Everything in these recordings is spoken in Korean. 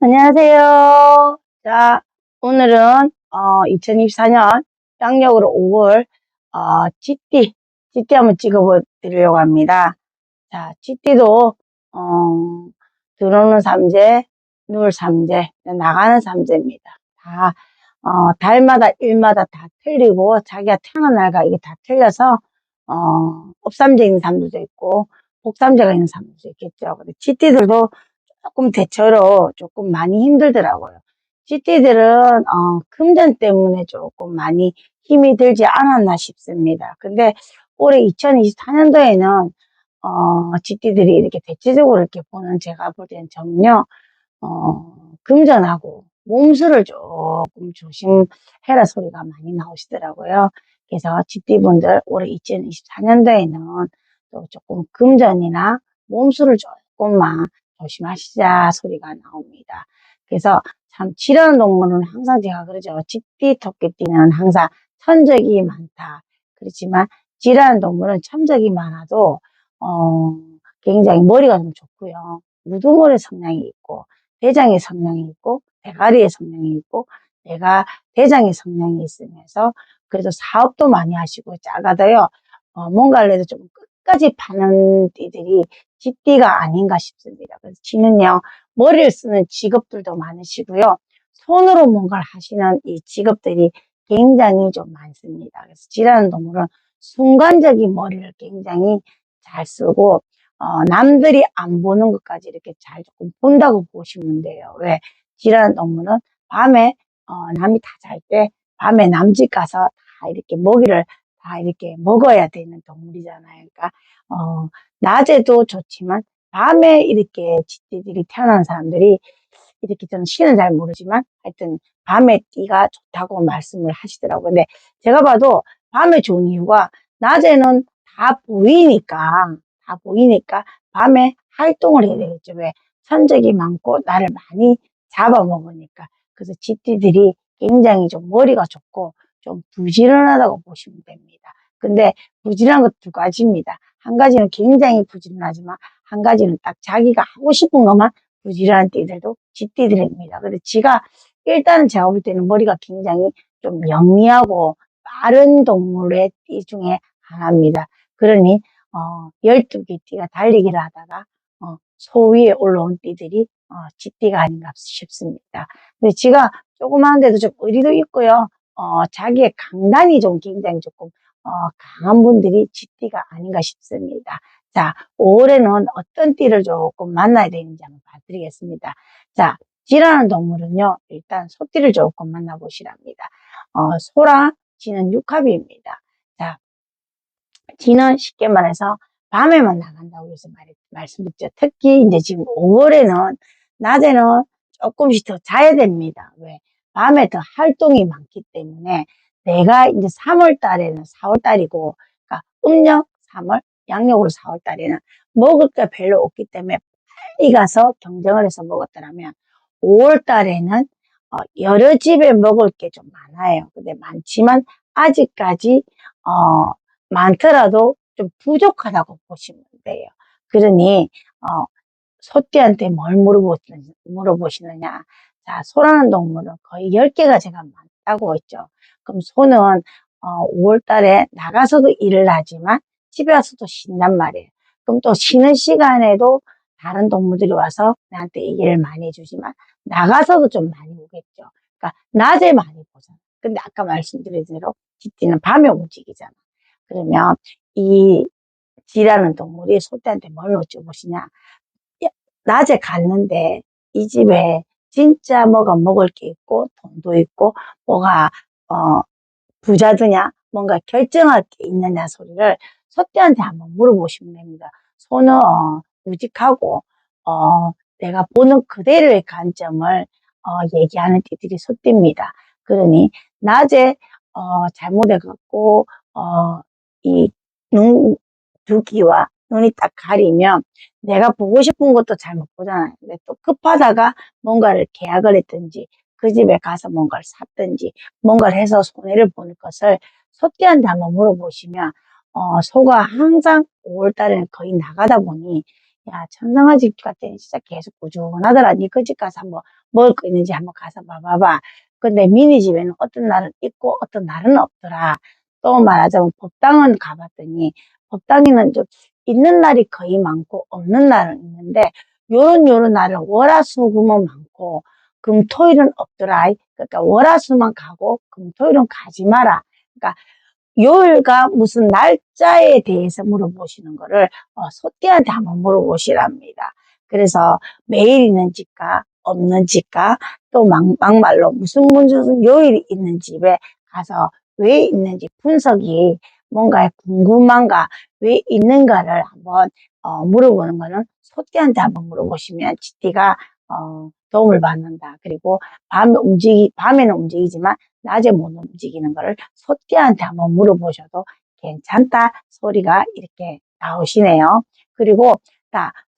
안녕하세요. 자, 오늘은 어, 2024년 양력으로 5월 어, 쥐띠, 쥐띠 한번 찍어 드리려고 합니다. 자, 쥐띠도 어, 들어오는 삼재, 누울 삼재, 나가는 삼재입니다. 다 어, 달마다 일마다 다 틀리고 자기가 태어난 날과 이게 다 틀려서 어, 업삼재 있는 사람들도 있고 복삼재가 있는 사람들도 있겠죠. 근데 쥐띠들도 조금 대처로 조금 많이 힘들더라고요. 쥐띠들은 어, 금전 때문에 조금 많이 힘이 들지 않았나 싶습니다. 근데 올해 2024년도에는 어, 쥐띠들이 이렇게 대체적으로 이렇게 보는 제가 볼 때는 전혀 어, 금전하고 몸수를 조금 조심해라 소리가 많이 나오시더라고요. 그래서 쥐띠분들 올해 2024년도에는 또 조금 금전이나 몸수를 조금만 조심하시자 소리가 나옵니다. 그래서 참 지라는 동물은 항상 제가 그러죠. 쥐띠, 토끼띠는 항상 천적이 많다. 그렇지만 지라는 동물은 천적이 많아도 어, 굉장히 머리가 좀 좋고요. 무두머리 성향이 있고 대장의 성향이 있고 대가리의 성향이 있고 내가 대장의 성향이 있으면서 그래도 사업도 많이 하시고 작아도요. 어, 뭔가를 해도 좀 끝까지 파는 띠들이 쥐띠가 아닌가 싶습니다. 그래서 쥐는요, 머리를 쓰는 직업들도 많으시고요. 손으로 뭔가를 하시는 이 직업들이 굉장히 좀 많습니다. 그래서 쥐라는 동물은 순간적인 머리를 굉장히 잘 쓰고, 어, 남들이 안 보는 것까지 이렇게 잘 조금 본다고 보시면 돼요. 왜? 쥐라는 동물은 밤에, 어, 남이 다 잘 때, 밤에 남집 가서 다 이렇게 먹이를 다 이렇게 먹어야 되는 동물이잖아요. 그러니까, 어, 낮에도 좋지만 밤에 이렇게 쥐띠들이 태어난 사람들이 이렇게 저는 시는 잘 모르지만 하여튼 밤에 띠가 좋다고 말씀을 하시더라고요. 근데 제가 봐도 밤에 좋은 이유가 낮에는 다 보이니까 다 보이니까 밤에 활동을 해야 되겠죠. 왜? 천적이 많고 나를 많이 잡아먹으니까. 그래서 쥐띠들이 굉장히 좀 머리가 좋고 좀 부지런하다고 보시면 됩니다. 근데 부지런한 것 두 가지입니다. 한 가지는 굉장히 부지런하지만 한 가지는 딱 자기가 하고 싶은 것만 부지런한 띠들도 쥐띠들입니다. 근데 지가 일단은 제가 볼 때는 머리가 굉장히 좀 영리하고 빠른 동물의 띠 중에 하나입니다. 그러니 어, 12개 띠가 달리기를 하다가 어, 소 위에 올라온 띠들이 어, 쥐띠가 아닌가 싶습니다. 근데 지가 조그마한데도 좀 의리도 있고요. 어, 자기의 강단이 좀 굉장히 조금 어, 강한 분들이 쥐띠가 아닌가 싶습니다. 자, 5월에는 어떤 띠를 조금 만나야 되는지 한번 봐드리겠습니다. 자, 쥐라는 동물은요, 일단 소띠를 조금 만나보시랍니다. 어, 소랑 쥐는 육합입니다. 자, 쥐는 쉽게 말해서 밤에만 나간다고 해서 말, 말씀드렸죠. 특히 이제 지금 5월에는 낮에는 조금씩 더 자야 됩니다. 왜? 밤에 더 활동이 많기 때문에 내가 이제 3월 달에는 4월 달이고, 그러니까 음력 3월, 양력으로 4월 달에는 먹을 게 별로 없기 때문에 빨리 가서 경쟁을 해서 먹었더라면 5월 달에는 어, 여러 집에 먹을 게 좀 많아요. 근데 많지만 아직까지 어, 많더라도 좀 부족하다고 보시면 돼요. 그러니 어, 소띠한테 뭘 물어보시느냐. 자, 소라는 동물은 거의 10개가 제가 많다고 했죠. 그럼 소는 어, 5월 달에 나가서도 일을 하지만 집에 와서도 쉰단 말이에요. 그럼 또 쉬는 시간에도 다른 동물들이 와서 나한테 얘기를 많이 해주지만 나가서도 좀 많이 오겠죠. 그러니까 낮에 많이 보잖아. 근데 아까 말씀드린 대로 쥐띠는 밤에 움직이잖아. 그러면 이 쥐라는 동물이 소떼한테 뭘 여쭤보시냐. 낮에 갔는데 이 집에 진짜 뭐가 먹을 게 있고 돈도 있고 뭐가 어 부자드냐 뭔가 결정할 게 있느냐 소리를 소떼한테 한번 물어보시면 됩니다. 소는 어, 우직하고 어, 내가 보는 그대로의 관점을 어, 얘기하는 띠들이 소띠입니다. 그러니 낮에 어, 잘못해갖고 어, 이 눈 두기와 눈이 딱 가리면 내가 보고 싶은 것도 잘 못 보잖아요. 근데 또 급하다가 뭔가를 계약을 했든지 그 집에 가서 뭔가를 샀든지 뭔가를 해서 손해를 보는 것을 소띠한테 한번 물어보시면 어, 소가 항상 5월달에는 거의 나가다 보니 야, 천상아집 같더니 진짜 계속 꾸준하더라. 니그 집 가서 한번 먹을 거 있는지 한번 가서 봐봐봐. 근데 미니 집에는 어떤 날은 있고 어떤 날은 없더라. 또 말하자면 법당은 가봤더니 법당에는 좀 있는 날이 거의 많고 없는 날은 있는데 요런 요런 날은 월화수금은 많고 금토일은 없더라. 그러니까 월화수만 가고 금토일은 가지 마라. 그러니까 요일과 무슨 날짜에 대해서 물어보시는 거를 어, 소띠한테 한번 물어보시랍니다. 그래서 매일 있는 집과 없는 집과 또 막, 막말로 무슨 무슨 요일이 있는 집에 가서 왜 있는지 분석이 뭔가 궁금한가 왜 있는가를 한번 어, 물어보는 거는 소띠한테 한번 물어보시면 지띠가 어, 도움을 받는다. 그리고 밤에 움직이 밤에는 움직이지만 낮에 못 움직이는 거를 소띠한테 한번 물어보셔도 괜찮다 소리가 이렇게 나오시네요. 그리고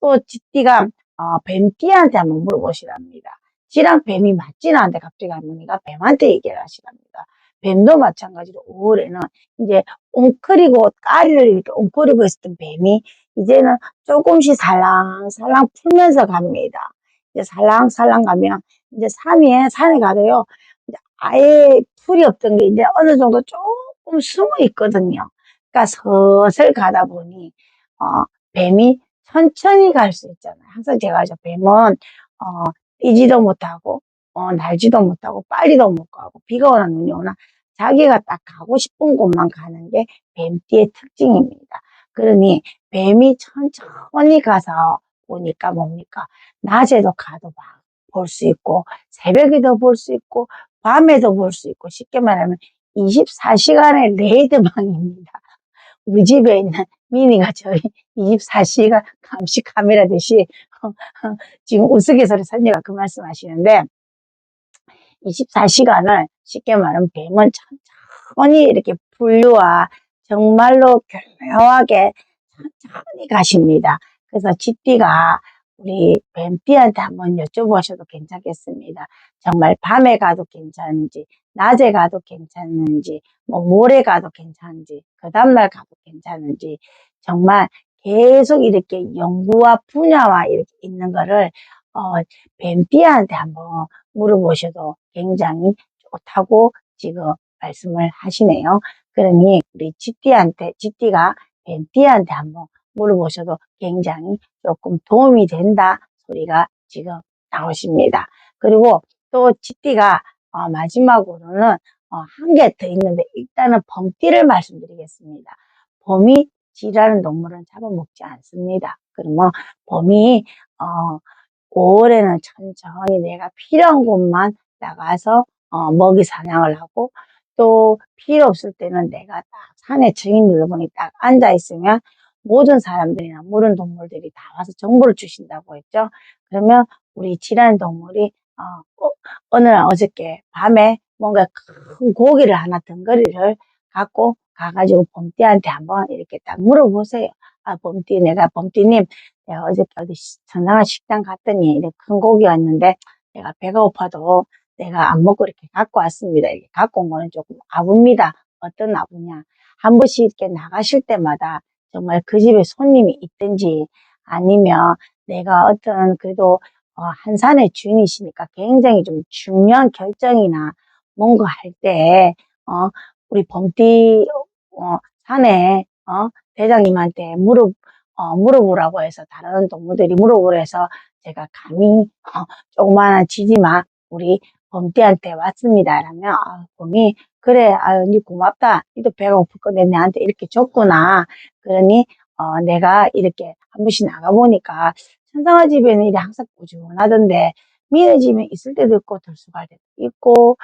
또 지띠가 어, 뱀띠한테 한번 물어보시랍니다. 지랑 뱀이 맞지는 않는데 갑자기 할머니가 뱀한테 얘기를 하시랍니다. 뱀도 마찬가지로 5월에는 이제 웅크리고 까리를 이렇게 웅크리고 있었던 뱀이 이제는 조금씩 살랑살랑 풀면서 갑니다. 이제 살랑살랑 가면 이제 산에 산에 가도요. 이제 아예 풀이 없던 게 이제 어느 정도 조금 숨어 있거든요. 그러니까 슬슬 가다 보니 어, 뱀이 천천히 갈 수 있잖아요. 항상 제가 저 뱀은 어, 뛰지도 못하고 어, 날지도 못하고 빨리도 못 가고 비가 오나 눈이 오나 자기가 딱 가고 싶은 곳만 가는 게 뱀띠의 특징입니다. 그러니 뱀이 천천히 가서 보니까 뭡니까? 낮에도 가도 볼수 있고 새벽에도 볼 수 있고 밤에도 볼 수 있고 쉽게 말하면 24시간의 레이드망입니다. 우리 집에 있는 미니가 저희 24시간 감시 카메라 듯이 지금 우스갯소리 선녀가 그 말씀 하시는데 24시간을 쉽게 말하면 뱀은 천천히 이렇게 분류와 정말로 교묘하게 천천히 가십니다. 그래서 쥐띠가 우리 뱀띠한테 한번 여쭤보셔도 괜찮겠습니다. 정말 밤에 가도 괜찮은지, 낮에 가도 괜찮은지, 뭐 모레 가도 괜찮은지, 그 다음날 가도 괜찮은지, 정말 계속 이렇게 연구와 분야와 이렇게 있는 거를 어, 뱀띠한테 한번 물어보셔도 굉장히 좋다고 지금 말씀을 하시네요. 그러니 우리 쥐띠한테, 쥐띠가 뱀띠한테 한번 물어보셔도 굉장히 조금 도움이 된다 소리가 지금 나오십니다. 그리고 또 쥐띠가 어, 마지막으로는 어, 한 개 더 있는데 일단은 범띠를 말씀드리겠습니다. 범이 쥐라는 동물은 잡아먹지 않습니다. 그러면 범이 어, 5월에는 천천히 내가 필요한 곳만 나가서 어, 먹이 사냥을 하고 또 필요 없을 때는 내가 딱 산에 증인들로 보니 딱 앉아 있으면 모든 사람들이나 모든 동물들이 다 와서 정보를 주신다고 했죠. 그러면 우리 지란 동물이 어, 어, 어느 날 어저께 밤에 뭔가 큰 고기를 하나 덩거리를 갖고 가가지고 봄띠한테 한번 이렇게 딱 물어보세요. 아, 봄띠, 내가 봄띠님, 내가 어저께 어디 전상한 식당 갔더니 이렇게 큰 고기 왔는데 내가 배가 고파도 내가 안 먹고 이렇게 갖고 왔습니다. 이렇게 갖고 온 거는 조금 아부입니다. 어떤 아부냐. 한 번씩 이렇게 나가실 때마다 정말 그 집에 손님이 있든지 아니면 내가 어떤 그래도 어, 한산의 주인이시니까 굉장히 좀 중요한 결정이나 뭔가 할 때, 어, 우리 범띠, 어, 산에, 어, 대장님한테 물어, 어, 물어보라고 해서 다른 동물들이 물어보라 해서 제가 감히, 어, 조그마한 지지마 우리 범띠한테 왔습니다. 라면, 아, 범이, 그래, 아유, 니 고맙다. 니도 배가 고플 건데 내한테 이렇게 줬구나. 그러니, 어, 내가 이렇게 한 번씩 나가보니까 천상아 집에는 일이 항상 꾸준하던데, 미네 집에 있을 때도 있고, 들수갈 때도 있고,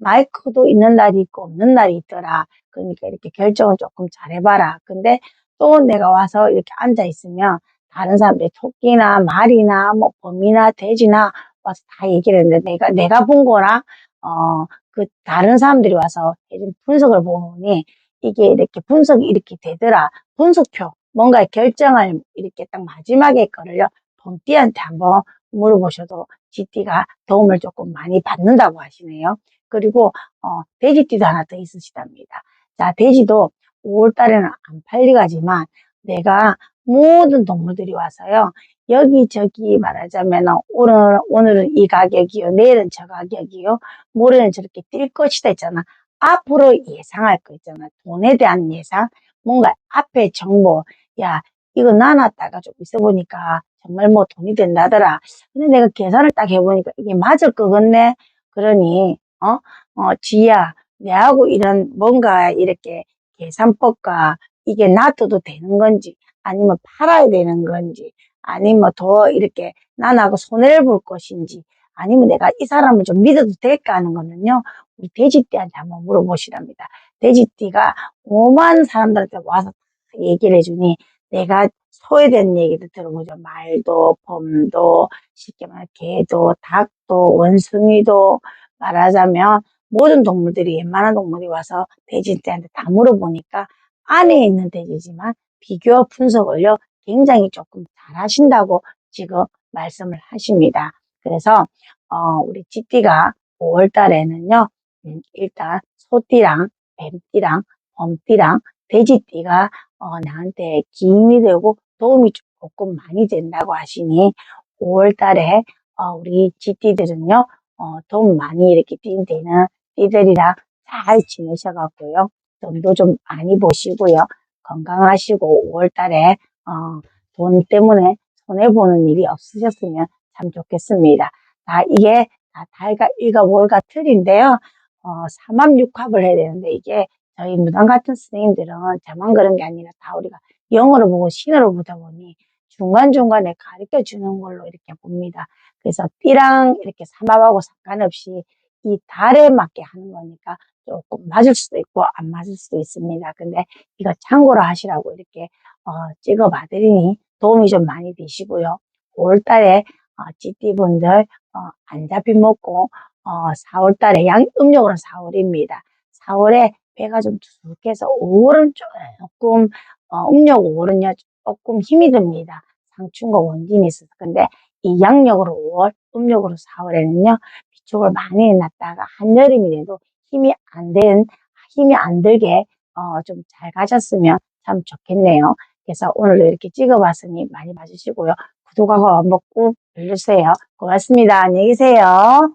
마이크도 있는 날이 있고, 없는 날이 있더라. 그러니까 이렇게 결정을 조금 잘해봐라. 근데 또 내가 와서 이렇게 앉아 있으면, 다른 사람들이 토끼나 말이나 뭐 범이나 돼지나 와서 다 얘기를 했는데 내가 내가 본 거랑 어 그 다른 사람들이 와서 해준 분석을 보니 이게 이렇게 분석이 이렇게 되더라 분석표 뭔가 결정을 이렇게 딱 마지막에 거를요 봄띠한테 한번 물어보셔도 쥐띠가 도움을 조금 많이 받는다고 하시네요 그리고 어 돼지띠도 하나 더 있으시답니다 자 돼지도 5월 달에는 안 팔리가지만 내가 모든 동물들이 와서요 여기저기 말하자면 오늘, 오늘은 이 가격이요. 내일은 저 가격이요. 모레는 저렇게 뛸 것이다 있잖아. 앞으로 예상할 거 있잖아. 돈에 대한 예상. 뭔가 앞에 정보. 야, 이거 나눴다가 좀 있어 보니까 정말 뭐 돈이 된다더라. 근데 내가 계산을 딱 해보니까 이게 맞을 것 같네. 그러니, 어, 어, 지야, 내하고 이런 뭔가 이렇게 계산법과 이게 놔둬도 되는 건지, 아니면 팔아야 되는 건지, 아니면 더 이렇게 나하고 손해를 볼 것인지, 아니면 내가 이 사람을 좀 믿어도 될까 하는 거는요, 우리 돼지띠한테 한번 물어보시랍니다. 돼지띠가 오만 사람들한테 와서 얘기를 해주니, 내가 소외된 얘기도 들어보죠. 말도, 범도, 쉽게 말해 개도, 닭도, 원숭이도 말하자면 모든 동물들이 웬만한 동물이 와서 돼지한테 다 물어보니까 안에 있는 돼지지만 비교 분석을요 굉장히 조금 잘 하신다고 지금 말씀을 하십니다. 그래서 어, 우리 찌띠가 5월 달에는요 음, 일단 소띠랑 뱀띠랑 범띠랑 돼지띠가 어, 나한테 기인이 되고 도움이 조금 많이 된다고 하시니 5월 달에 어, 우리 쥐띠들은요 어, 돈 많이 이렇게 뛴되는 띠들이랑 잘 지내셔갖고요 돈도 좀 많이 보시고요 건강하시고 5월 달에 어, 돈 때문에 손해보는 일이 없으셨으면 참 좋겠습니다. 아, 이게 다 달과 일과 월과 틀인데요. 어, 삼합육합을 해야 되는데 이게 저희 무당 같은 선생님들은 저만 그런 게 아니라 다 우리가 영어로 보고 신어로 보다 보니 중간중간에 가르쳐 주는 걸로 이렇게 봅니다. 그래서 띠랑 이렇게 삼합하고 상관없이 이 달에 맞게 하는 거니까 조금 맞을 수도 있고 안 맞을 수도 있습니다. 근데 이거 참고로 하시라고 이렇게 어, 찍어 봐 드리니 도움이 좀 많이 되시고요. 5월달에 어, 찌띠분들 어, 안 잡힌 먹고 어, 4월달에 양 음력으로 4월입니다. 4월에 배가 좀 두둑해서 5월은 조금 어, 음력 5월은요 조금 힘이 듭니다. 상충과 원진이 있어서 근데 이 양력으로 5월, 음력으로 4월에는요 비축을 많이 해놨다가 한여름이 돼도 힘이 안 된, 힘이 안 들게 어, 좀 잘 가셨으면 참 좋겠네요. 그래서 오늘도 이렇게 찍어봤으니 많이 봐주시고요. 구독하고 꾹 눌러주세요. 고맙습니다. 안녕히 계세요.